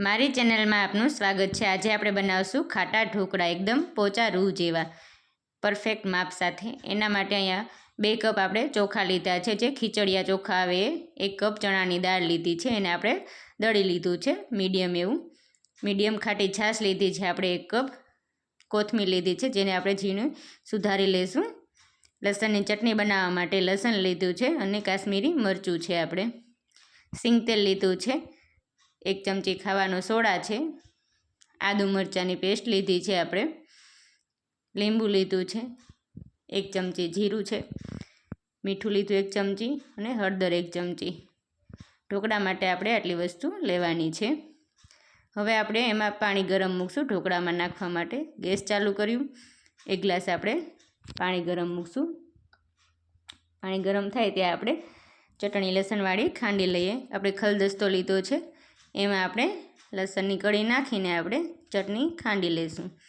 મારી ચેનલમાં આપનું સ્વાગત છે. આજે આપણે બનાવશું ખાટા ઢોકળા, એકદમ પોચા રૂ જેવા પરફેક્ટ માપ સાથે. એના માટે અહીંયા બે કપ આપણે ચોખા લીધા છે. જે ખીચડિયા ચોખા આવે એક કપ ચણાની દાળ લીધી છે. એને આપણે દળી લીધું છે મીડિયમ એવું. મીડિયમ ખાટી છાશ લીધી છે. આપણે એક કપ કોથમીર લીધી છે, જેને આપણે ઝીણું સુધારી લઈશું લસણની ચટણી બનાવવા માટે લસણ લીધું છે અને કાશ્મીરી મરચું છે આપણે. સિંગ તેલ લીધું છે. એક ચમચી ખાવાનો સોડા છે. આદુ મરચાંની પેસ્ટ લીધી છે આપણે. લીંબુ લીધું છે. એક ચમચી જીરું છે. મીઠું લીધું એક ચમચી અને હળદર એક ચમચી. ઢોકળા માટે આપણે આટલી વસ્તુ લેવાની છે. હવે આપણે એમાં પાણી ગરમ મૂકશું ઢોકળામાં નાખવા માટે. ગેસ ચાલુ કર્યું. એક ગ્લાસ આપણે પાણી ગરમ મૂકશું. પાણી ગરમ થાય ત્યાં આપણે ચટણી લસણવાળી ખાંડી લઈએ. આપણે ખલદસ્તો લીધો છે. એમાં આપણે લસણની કળી નાખીને આપણે ચટણી ખાંડી લઈશું.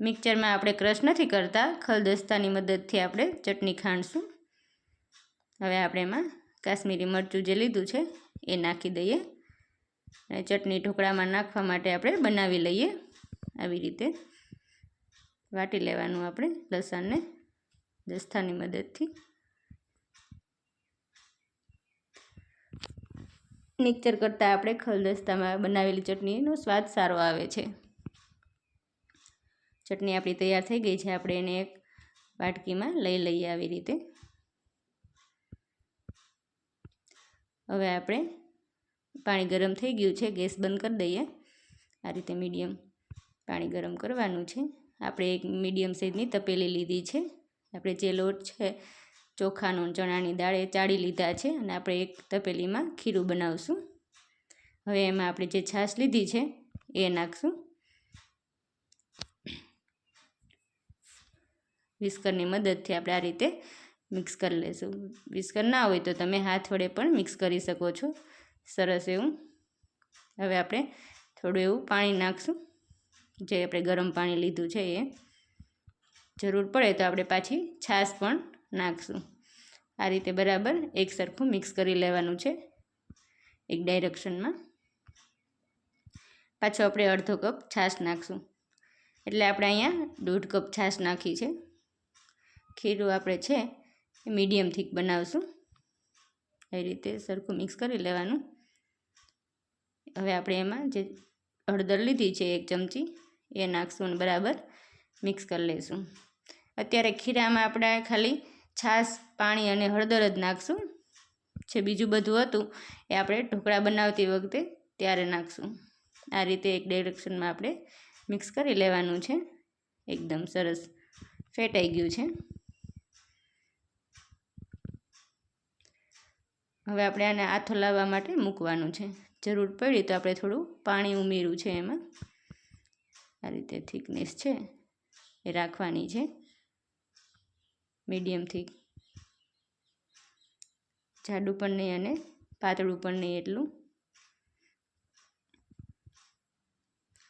મિક્સરમાં આપણે ક્રશ નથી કરતા, ખલદસ્તાની મદદથી આપણે ચટણી ખાંડશું. હવે આપણે એમાં કાશ્મીરી મરચું જે લીધું છે, એ નાખી દઈએ. અને ચટણી ઢોકળામાં નાખવા માટે આપણે બનાવી લઈએ. આવી રીતે વાટી લેવાનું આપણે લસણને દસ્તાની મદદથી. મિક્સર કરતાં આપણે ખલદસ્તામાં બનાવેલી ચટણીનો સ્વાદ સારો આવે છે. ચટણી આપણી તૈયાર થઈ ગઈ છે. આપણે એને એક વાટકીમાં લઈ લઈએ આવી રીતે. હવે આપણે પાણી ગરમ થઈ ગયું છે. ગેસ બંધ કરી દઈએ. આ રીતે મીડિયમ પાણી ગરમ કરવાનું છે. આપણે એક મીડિયમ સાઈઝની તપેલી લીધી છે. આપણે જે લોટ છે ચોખાનો ચણાની દાળ ચાળી લીધા છે અને આપણે એક તપેલીમાં ખીરું બનાવશું. હવે એમાં આપણે જે છાશ લીધી છે, એ નાખશું. વિસ્કરની મદદથી આપણે આ રીતે મિક્સ કરી લઈશું વિસ્કર ના હોય તો તમે હાથ વડે પણ મિક્સ કરી શકો છો. સરસ એવું. હવે આપણે થોડું એવું પાણી નાખશું. જે આપણે ગરમ પાણી લીધું છે એ. જરૂર પડે તો આપણે પાછી છાશ પણ નાખશું. આ રીતે બરાબર એક સરખું મિક્સ કરી લેવાનું છે. એક ડાયરેક્શનમાં પાછો આપણે અડધો કપ છાશ નાખશું. એટલે આપણે અહીંયા દોઢ કપ છાશ નાખી છે. ખીરું આપણે છે એ મીડિયમ થીક બનાવશું. એ રીતે સરખું મિક્સ કરી લેવાનું. હવે આપણે એમાં જે હળદર લીધી છે એક ચમચી, એ નાખશું અને બરાબર મિક્સ કરી લઈશું અત્યારે ખીરામાં આપણે ખાલી છાશ, પાણી અને હળદર જ નાખશું. જે બીજું બધું હતું એ આપણે ઢોકળા બનાવતી વખતે ત્યારે નાખશું. આ રીતે એક ડાયરેક્શનમાં આપણે મિક્સ કરી લેવાનું છે. એકદમ સરસ ફેટાઈ ગયું છે. હવે આપણે આને આથો લાવવા માટે મૂકવાનું છે. જરૂર પડી તો આપણે થોડું પાણી ઉમેર્યું છે એમાં. આ રીતે થિકનેસ છે એ રાખવાની છે. મીડિયમ થીક જાડું પણ નહીં અને પાતળું પણ નહીં એટલું.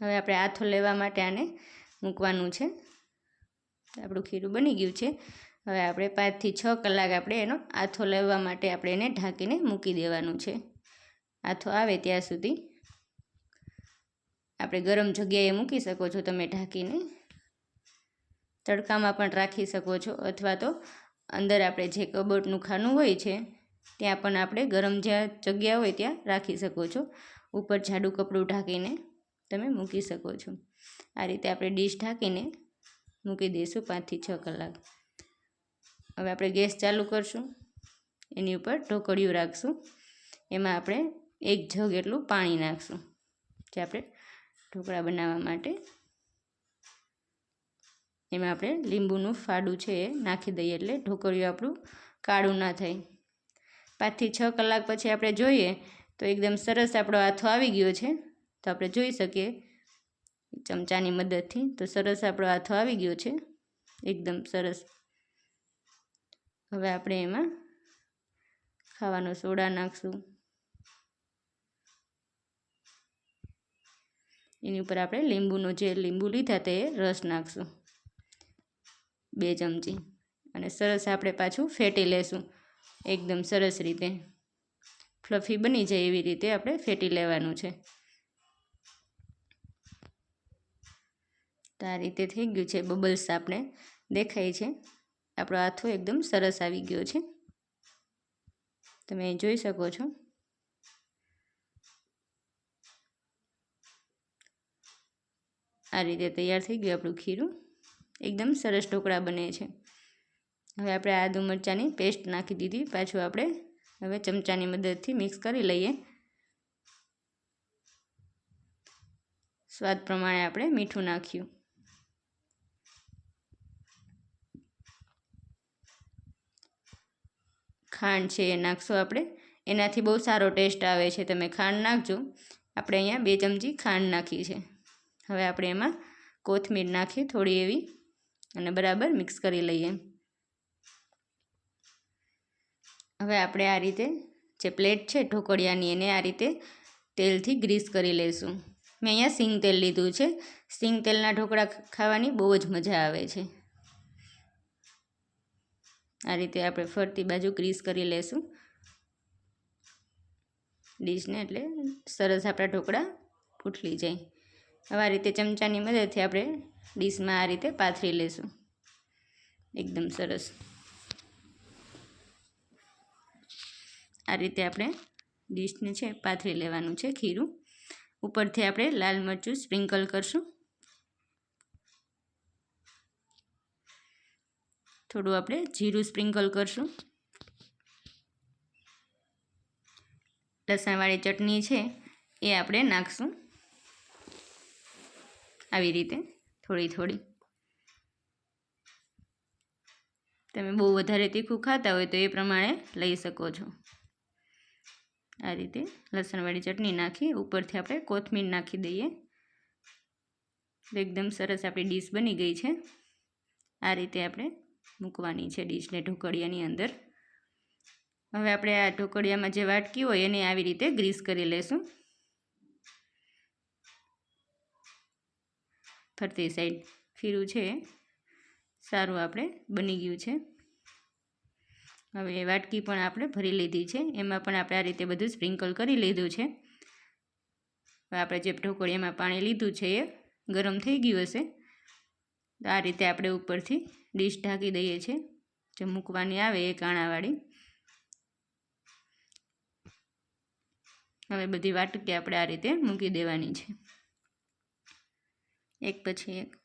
હવે આપણે આથો લેવા માટે આને મૂકવાનું છે. આપણું ખીરું બની ગયું છે. હવે આપણે પાંચથી છ કલાક આપણે એનો આથો લેવા માટે આપણે એને ઢાંકીને મૂકી દેવાનું છે. આથો આવે ત્યાં સુધી. આપણે ગરમ જગ્યાએ મૂકી શકો છો તમે ઢાંકીને. તડકામાં પણ રાખી શકો છો. અથવા તો અંદર આપણે જે કબોટનું ખાનું હોય છે, ત્યાં પણ આપણે ગરમ જ્યાં જગ્યા હોય ત્યાં રાખી શકો છો. ઉપર જાડું કપડું ઢાંકીને તમે મૂકી શકો છો. આ રીતે આપણે ડીશ ઢાંકીને મૂકી દઈશું પાંચથી છ કલાક. હવે આપણે ગેસ ચાલુ કરશું. એની ઉપર ઢોકળિયું રાખશું. એમાં આપણે એક જગ એટલું પાણી નાખશું. જે આપણે ઢોકળા બનાવવા માટે એમાં આપણે લીંબુનું ફાડું છે એ નાખી દઈએ એટલે ઢોકળિયું આપણું કાળું ના થાય. પાંચથી છ કલાક પછી આપણે જોઈએ તો એકદમ સરસ આપણો હાથો આવી ગયો છે. તો આપણે જોઈ શકીએ ચમચાની મદદથી તો સરસ આપણો હાથો આવી ગયો છે. એકદમ સરસ. હવે આપણે એમાં ખાવાનો સોડા નાખશું. એની ઉપર આપણે લીંબુનો જે લીંબુ લીધા તે રસ નાખશું. બે ચમચી. અને સરસ આપણે પાછું ફેટી લેશું. એકદમ સરસ રીતે. ફ્લફી બની જાય એવી રીતે આપણે ફેટી લેવાનું છે. તો આ રીતે થઈ ગયું છે બબલ્સ આપણે. દેખાય છે. આપણો આથો એકદમ સરસ આવી ગયો છે. તમે જોઈ શકો છો. આ રીતે તૈયાર થઈ ગયું આપણું ખીરું. એકદમ સરસ ઢોકળા બને છે. હવે આપણે આદુ મરચાંની પેસ્ટ નાખી દીધી. પાછું આપણે હવે ચમચાની મદદથી મિક્સ કરી લઈએ. સ્વાદ પ્રમાણે આપણે મીઠું નાખ્યું. ખાંડ છે એ નાખશું આપણે. એનાથી બહુ સારો ટેસ્ટ આવે છે. તમે ખાંડ નાખજો. આપણે અહીંયા બે ચમચી ખાંડ નાખી છે. હવે આપણે એમાં કોથમીર નાખી થોડી એવી. અને બરાબર મિક્સ કરી લઈએ. હવે આપણે આ રીતે જે પ્લેટ છે ઢોકળિયાની એને આ રીતે તેલથી ગ્રીસ કરી લઈશું. મેં અહીંયા સિંગ તેલ લીધું છે. સિંગ તેલના ઢોકળા ખાવાની બહુ જ મજા આવે છે. આ રીતે આપણે ફરતી બાજુ ગ્રીસ કરી લઈશું. ડીશને એટલે સરસ આપણા ઢોકળા ફૂટલી જાય. હવે આ રીતે ચમચાની મદદથી આપણે ડીશમાં આ રીતે પાથરી લેશું. એકદમ સરસ. આ રીતે આપણે ડીશને છે પાથરી લેવાનું છે ખીરું. ઉપરથી આપણે લાલ મરચું સ્પ્રિંકલ કરશું. થોડું આપણે જીરું સ્પ્રિંકલ કરશું. લસણવાળી ચટણી છે એ આપણે નાખશું. આવી રીતે. થોડી થોડી. તમે બહુ વધારે તીખું ખાતા હોય તો એ પ્રમાણે લઈ શકો છો. આ રીતે લસણવાળી ચટણી નાખી, ઉપરથી આપણે કોથમીર નાખી દઈએ. એકદમ સરસ આપણી ડીશ બની ગઈ છે. આ રીતે આપણે મૂકવાની છે ડીશને ઢોકળિયાની અંદર. હવે આપણે આ ઢોકળિયામાં જે વાટકી હોય એને આવી રીતે ગ્રીસ કરી લેશું. ફરતી સાઈડ ખીરું છે. સારું આપણે બની ગયું છે. હવે વાટકી પણ આપણે ભરી લીધી છે. એમાં પણ આપણે આ રીતે બધું સ્પ્રિંકલ કરી લીધું છે. હવે આપણે જે ઢોકળિયામાં પાણી લીધું છે એ ગરમ થઈ ગયું હશે. તો આ રીતે આપણે ઉપરથી ડીશ ઢાંકી દઈએ છીએ જે મૂકવાની આવે એ કાણાવાળી. હવે બધી વાટકી આપણે આ રીતે મૂકી દેવાની છે. એક પછી એક.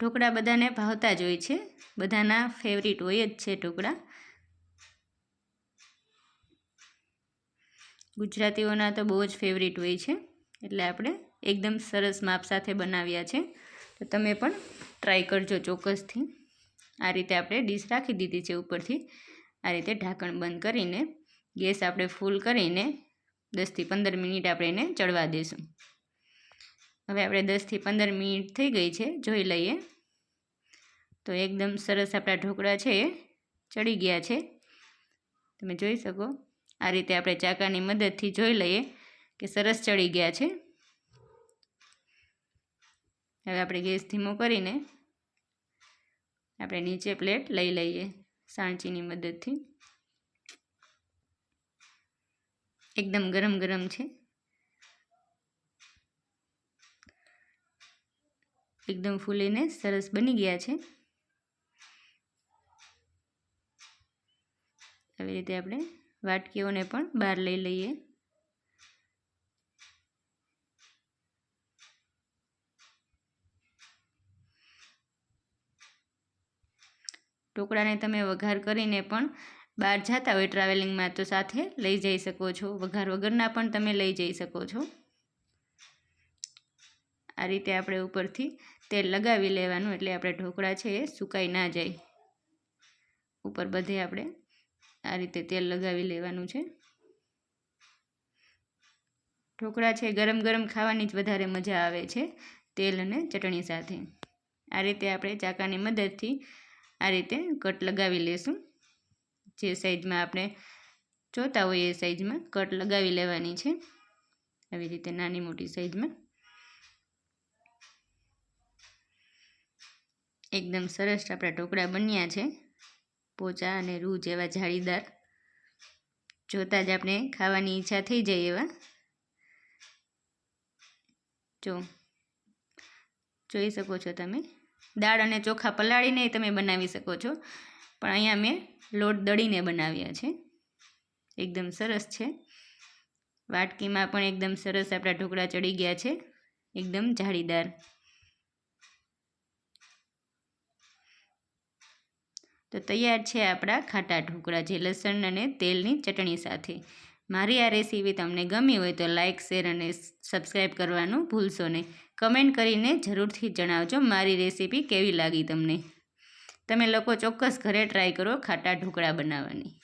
ઢોકળા બધાને ભાવતા જ હોય છે. બધાના ફેવરિટ હોય જ છે ઢોકળા. ગુજરાતીઓના તો બહુ જ ફેવરિટ હોય છે. એટલે આપણે એકદમ સરસ માપ સાથે બનાવ્યા છે. તો તમે પણ ટ્રાય કરજો ચોક્કસથી. આ રીતે આપણે ડીશ રાખી દીધી છે ઉપરથી. આ રીતે ઢાંકણ બંધ કરીને, ગેસ આપણે ફૂલ કરીને દસથી પંદર મિનિટ આપણે એને ચડવા દઈશું હવે આપણે દસથી પંદર મિનિટ થઈ ગઈ છે, જોઈ લઈએ. તો એકદમ સરસ આપણા ઢોકળા છે એ ચડી ગયા છે. તમે જોઈ શકો, આ રીતે આપણે ચાકાની મદદથી જોઈ લઈએ કે સરસ ચડી ગયા છે. હવે આપણે ગેસ ધીમો કરીને આપણે નીચે પ્લેટ લઈ લઈએ સાણચીની મદદથી. એકદમ ગરમ ગરમ છે. એકદમ ફૂલીને સરસ બની ગયા છે. આવી રીતે આપણે વાટકીઓને પણ બહાર લઈ લઈએ. ઢોકળાને તમે વઘાર કરીને પણ બહાર જતા હોય ટ્રાવેલિંગમાં તો સાથે લઈ જઈ શકો છો. વઘાર વગરના પણ તમે લઈ જઈ શકો છો. આ રીતે આપણે ઉપરથી તેલ લગાવી લેવાનું એટલે આપણે ઢોકળા છે એ સુકાઈ ના જાય. ઉપર બધે આપણે આ રીતે તેલ લગાવી લેવાનું છે. ઢોકળા છે ગરમ ગરમ ખાવાની જ વધારે મજા આવે છે તેલ અને ચટણી સાથે. આ રીતે આપણે ચાકાની મદદથી આ રીતે કટ લગાવી લેશું. જે સાઈઝમાં આપણે જોતા હોઈએ એ સાઈઝમાં કટ લગાવી લેવાની છે. આવી રીતે નાની મોટી સાઈઝમાં. એકદમ સરસ આપણા ઢોકળા બન્યા છે. પોચા અને રૂ જેવા જાળીદાર. જોતાં જ આપણે ખાવાની ઈચ્છા થઈ જાય એવા. જો, જોઈ શકો છો તમે. દાળ અને ચોખા પલાળીને તમે બનાવી શકો છો. પણ અહીંયા મેં લોટ દળીને બનાવ્યા છે. એકદમ સરસ છે. વાટકીમાં પણ એકદમ સરસ આપણા ઢોકળા ચડી ગયા છે. એકદમ જાળીદાર. તો તૈયાર છે આપણા ખાટા ઢોકળા જે લસણ અને તેલની ચટણી સાથે. મારી આ રેસીપી તમને ગમી હોય તો લાઇક શેર અને સબસ્ક્રાઈબ કરવાનું ભૂલશો નહીં. કમેન્ટ કરીને જરૂરથી જણાવજો મારી રેસીપી કેવી લાગી તમને. તમે લોકો ચોક્કસ ઘરે ટ્રાય કરો ખાટા ઢોકળા બનાવવાની.